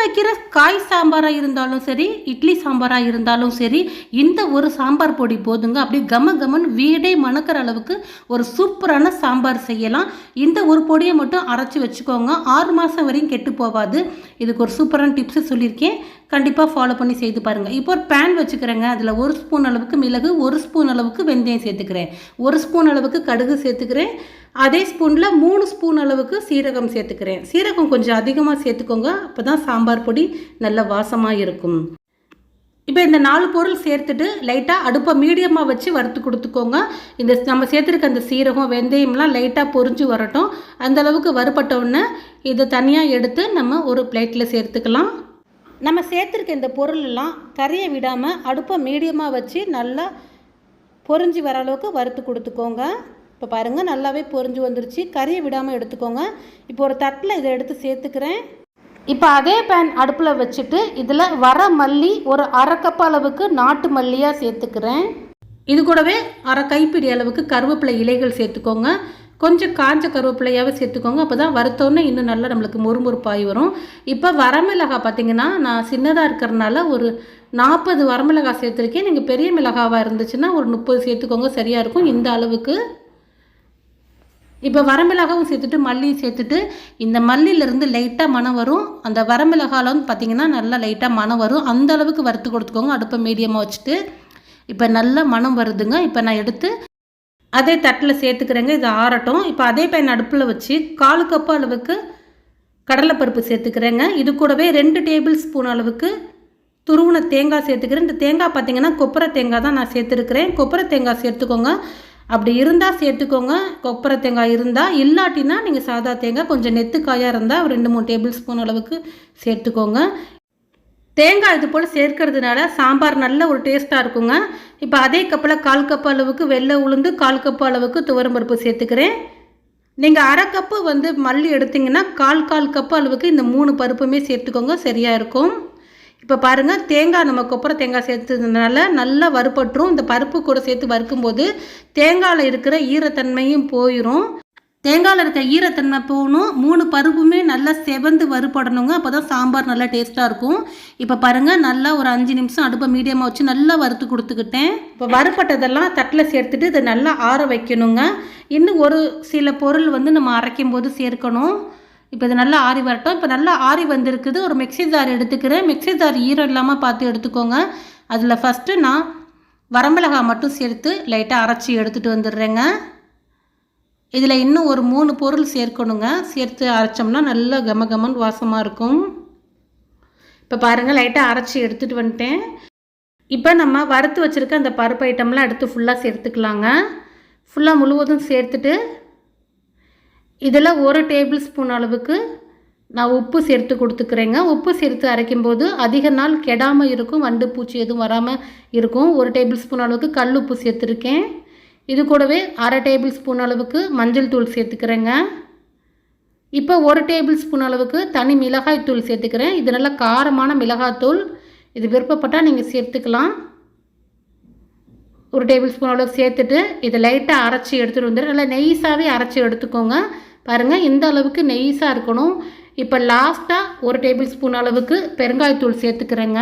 வைக்கிற காய் சாம்பாராக இருந்தாலும் சரி இட்லி சாம்பாராக இருந்தாலும் சரி இந்த ஒரு சாம்பார் பொடி போதுங்க. அப்படியே கம கமன்னு வீடே மணக்கிற அளவுக்கு ஒரு சூப்பரான சாம்பார் செய்யலாம். இந்த ஒரு பொடியை மட்டும் அரைச்சி வச்சுக்கோங்க. ஆறு மாதம் வரையும் கெட்டு போகாது இதுக்கு ஒரு சூப்பரான டிப்ஸு சொல்லியிருக்கேன். கண்டிப்பாக ஃபாலோ பண்ணி செய்து பாருங்கள் இப்போ ஒரு பேன் வச்சுக்கிறேங்க. அதில் ஒரு ஸ்பூன் அளவுக்கு மிளகு ஒரு ஸ்பூன் அளவுக்கு வெந்தயம் சேர்த்துக்கிறேன். ஒரு ஸ்பூன் அளவுக்கு கடுகு சேர்த்துக்கிறேன். அதே ஸ்பூனில் மூணு ஸ்பூன் அளவுக்கு சீரகம் சேர்த்துக்கிறேன். சீரகம் கொஞ்சம் அதிகமாக சேர்த்துக்கோங்க. அப்போ தான் சாம்பார் பொடி நல்ல வாசமாக இருக்கும். இப்போ இந்த நாலு பொருள் சேர்த்துட்டு லைட்டாக அடுப்பை மீடியமாக வச்சு வறுத்து கொடுத்துக்கோங்க. இந்த நம்ம சேர்த்துருக்க அந்த சீரகம் வெந்தயம்லாம் லைட்டாக பொறிஞ்சு வரட்டும். அந்த அளவுக்கு இதை தனியாக எடுத்து நம்ம ஒரு பிளேட்டில் சேர்த்துக்கலாம். நம்ம சேர்த்துருக்க இந்த பொருள் எல்லாம் கறியை விடாமல் அடுப்பை மீடியமாக வச்சு நல்லா பொறிஞ்சு வர அளவுக்கு வறுத்து கொடுத்துக்கோங்க. இப்போ பாருங்கள் நல்லாவே பொரிஞ்சு வந்துருச்சு. கறியை விடாமல் எடுத்துக்கோங்க. இப்போ ஒரு தட்டில் இதை எடுத்து சேர்த்துக்கிறேன். இப்போ அதே பேன் அடுப்பில் வச்சுட்டு இதில் வர மல்லி ஒரு அரை கப் அளவுக்கு நாட்டு மல்லியாக சேர்த்துக்கிறேன். இது கூடவே அரை கைப்பிடி அளவுக்கு கருவேப்பிலை இலைகள் சேர்த்துக்கோங்க. கொஞ்சம் காஞ்ச கருவேப்பிலையாகவே சேர்த்துக்கோங்க. அப்போ தான் வறுத்தோன்னே இன்னும் நல்லா நம்மளுக்கு முறுமுறுப்பாகி வரும். இப்போ வரமிளகாய் பார்த்திங்கன்னா நான் சின்னதாக இருக்கிறனால ஒரு நாற்பது வரமிளகாய் சேர்த்துருக்கேன். நீங்கள் பெரிய மிளகாவாக இருந்துச்சுன்னா ஒரு முப்பது சேர்த்துக்கோங்க. சரியாக இருக்கும். இந்த அளவுக்கு. இப்போ வரமிளகாவும் சேர்த்துட்டு மல்லியும் சேர்த்துட்டு இந்த மல்லியிலேருந்து லைட்டாக மனம் வரும். அந்த வரமிளகாவில் வந்து பார்த்திங்கன்னா நல்லா லைட்டாக மனம் வரும். அந்த அளவுக்கு வறுத்து கொடுத்துக்கோங்க. அடுப்பை மீடியமாக வச்சுட்டு. இப்போ நல்லா மனம் வருதுங்க. இப்போ நான் எடுத்து அதே தட்டில் சேர்த்துக்கிறேங்க. இது ஆறட்டும். இப்போ அதே பையன் அடுப்பில் வச்சு காலு கப்பு அளவுக்கு கடலைப்பருப்பு சேர்த்துக்கிறேங்க. இது கூடவே ரெண்டு டேபிள் ஸ்பூன் அளவுக்கு துருவுன தேங்காய் சேர்த்துக்கிறேன். இந்த தேங்காய் பார்த்தீங்கன்னா கொப்பரை தேங்காய் தான் நான் சேர்த்துருக்கிறேன். கொப்பரை தேங்காய் சேர்த்துக்கோங்க. அப்படி இருந்தால் சேர்த்துக்கோங்க. கொப்பரை தேங்காய் இருந்தால் இல்லாட்டினா நீங்கள் சாதா தேங்காய் கொஞ்சம் நெத்துக்காயாக இருந்தால் ரெண்டு மூணு டேபிள் ஸ்பூன் அளவுக்கு சேர்த்துக்கோங்க. தேங்காய் இது போல் சேர்க்கறதுனால சாம்பார் நல்ல ஒரு டேஸ்ட்டாக இருக்குங்க. இப்போ அதே கப்பில் கால் கப் அளவுக்கு வெள்ளை உளுந்து கால் கப்பு அளவுக்கு துவரம்பருப்பு சேர்த்துக்கிறேன். நீங்கள் அரை கப்பு வந்து மல்லி எடுத்திங்கன்னா கால் கால் கப்பு அளவுக்கு இந்த மூணு பருப்புமே சேர்த்துக்கோங்க சரியாக இருக்கும். இப்போ பாருங்கள் தேங்காய் நம்ம கொப்பரை தேங்காய் சேர்த்ததுனால நல்லா வறுபட்டுரும். இந்த பருப்பு கூட சேர்த்து வறுக்கும்போது தேங்காயில் இருக்கிற ஈரத்தன்மையும் போயிடும் தேங்காயில் இருக்க ஈரத்தன்மை போகணும். மூணு பருப்புமே நல்லா செவந்து வறுபடணுங்க. அப்போ தான் சாம்பார் நல்லா டேஸ்ட்டாக இருக்கும். இப்போ பாருங்கள் நல்லா ஒரு அஞ்சு நிமிஷம் அடுப்பை மீடியமாக வச்சு நல்லா வறுத்து கொடுத்துக்கிட்டேன். இப்போ வறுப்பட்டதெல்லாம் தட்டில் சேர்த்துட்டு இதை நல்லா ஆற வைக்கணுங்க. இன்னும் ஒரு சில பொருள் வந்து நம்ம அரைக்கும் போது சேர்க்கணும். இப்போ இது நல்லா ஆறி வரட்டும். இப்போ நல்லா ஆறி வந்திருக்குது. ஒரு மிக்சி ஜார் எடுத்துக்கிறேன். மிக்சி ஜார் ஈரம் இல்லாமல் பார்த்து எடுத்துக்கோங்க. அதில் ஃபஸ்ட்டு நான் வரமிளகாய் மட்டும் சேர்த்து லைட்டாக அரைச்சி எடுத்துகிட்டு வந்துடுறேங்க. இதில் இன்னும் ஒரு மூணு பொருள் சேர்க்கணுங்க. சேர்த்து அரைச்சோம்னா நல்ல கம கமன் வாசமாக இருக்கும். இப்போ பாருங்கள் லைட்டாக அரைச்சி எடுத்துகிட்டு வந்துட்டேன். இப்போ நம்ம வறுத்து வச்சுருக்க அந்த பருப்பு ஐட்டம்லாம் எடுத்து ஃபுல்லாக சேர்த்துக்கலாங்க. ஃபுல்லாக முழுவதும் சேர்த்துட்டு இதில் ஒரு டேபிள் ஸ்பூன் அளவுக்கு நான் உப்பு சேர்த்து கொடுத்துக்கிறேங்க. உப்பு சேர்த்து அரைக்கும்போது அதிக நாள் கெடாமல் இருக்கும் வண்டு பூச்சி எதுவும் வராமல் இருக்கும். ஒரு டேபிள் ஸ்பூன் அளவுக்கு கல் உப்பு சேர்த்துருக்கேன். இது கூடவே அரை டேபிள் ஸ்பூன் அளவுக்கு மஞ்சள் தூள் சேர்த்துக்கிறேங்க. இப்போ ஒரு டேபிள் ஸ்பூன் அளவுக்கு தனி மிளகாய் தூள் சேர்த்துக்கிறேன். இது நல்லா காரமான மிளகாய் இது விருப்பப்பட்டால் நீங்கள் சேர்த்துக்கலாம். ஒரு டேபிள் ஸ்பூன் அளவுக்கு சேர்த்துட்டு இதை லைட்டாக அரைச்சி எடுத்துகிட்டு வந்துடுறேன் நல்லா நெய்ஸாகவே அரைச்சி எடுத்துக்கோங்க. பாருங்கள் இந்த அளவுக்கு நெய்ஸாக இருக்கணும். இப்போ லாஸ்ட்டாக ஒரு டேபிள் ஸ்பூன் அளவுக்கு பெருங்காயத்தூள் சேர்த்துக்கிறேங்க.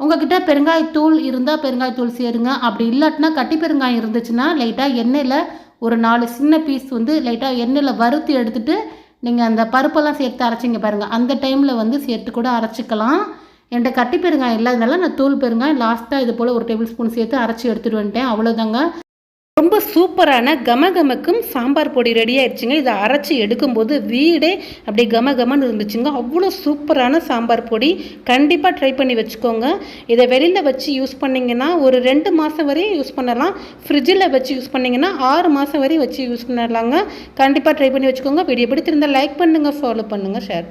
உங்ககிட்ட பெருங்காயத்தூள் இருந்தால் பெருங்காயத்தூள் சேருங்க. அப்படி இல்லாட்டினா கட்டி பெருங்காயம் இருந்துச்சுன்னா லைட்டாக எண்ணெயில் ஒரு நாலு சின்ன பீஸ் வந்து லைட்டாக எண்ணெயில் வறுத்து எடுத்துகிட்டு நீங்கள் அந்த பருப்பெல்லாம் சேர்த்து அரைச்சிங்க பாருங்கள் அந்த டைமில் வந்து சேர்த்து கூட அரைச்சிக்கலாம். என்கிட்ட கட்டி பெருங்காயம் இல்லாதனால நான் தூள் பெருங்காயம் லாஸ்ட்டாக இது போல் ஒரு டேபிள் ஸ்பூன் சேர்த்து அரைச்சி எடுத்துகிட்டு வந்துட்டேன். அவ்வளோதாங்க ரொம்ப சூப்பரான கமகமக்கும் சாம்பார் பொடி ரெடி ஆயிடுச்சுங்க இதை அரைச்சி எடுக்கும்போது வீடே அப்படியே கமகமன்னு இருந்துச்சுங்க. அவ்வளோ சூப்பரான சாம்பார் பொடி. கண்டிப்பாக ட்ரை பண்ணி வச்சுக்கோங்க. இதை வெளியில் வச்சு யூஸ் பண்ணிங்கன்னா ஒரு ரெண்டு மாதம் வரையும் யூஸ் பண்ணலாம். ஃப்ரிட்ஜில் வச்சு யூஸ் பண்ணிங்கன்னா ஆறு மாதம் வரையும் வச்சு யூஸ் பண்ணலாங்க. கண்டிப்பாக ட்ரை பண்ணி வச்சுக்கோங்க. வீடியோ பிடித்திருந்தால் லைக் பண்ணுங்கள் ஃபாலோ பண்ணுங்கள் ஷேர்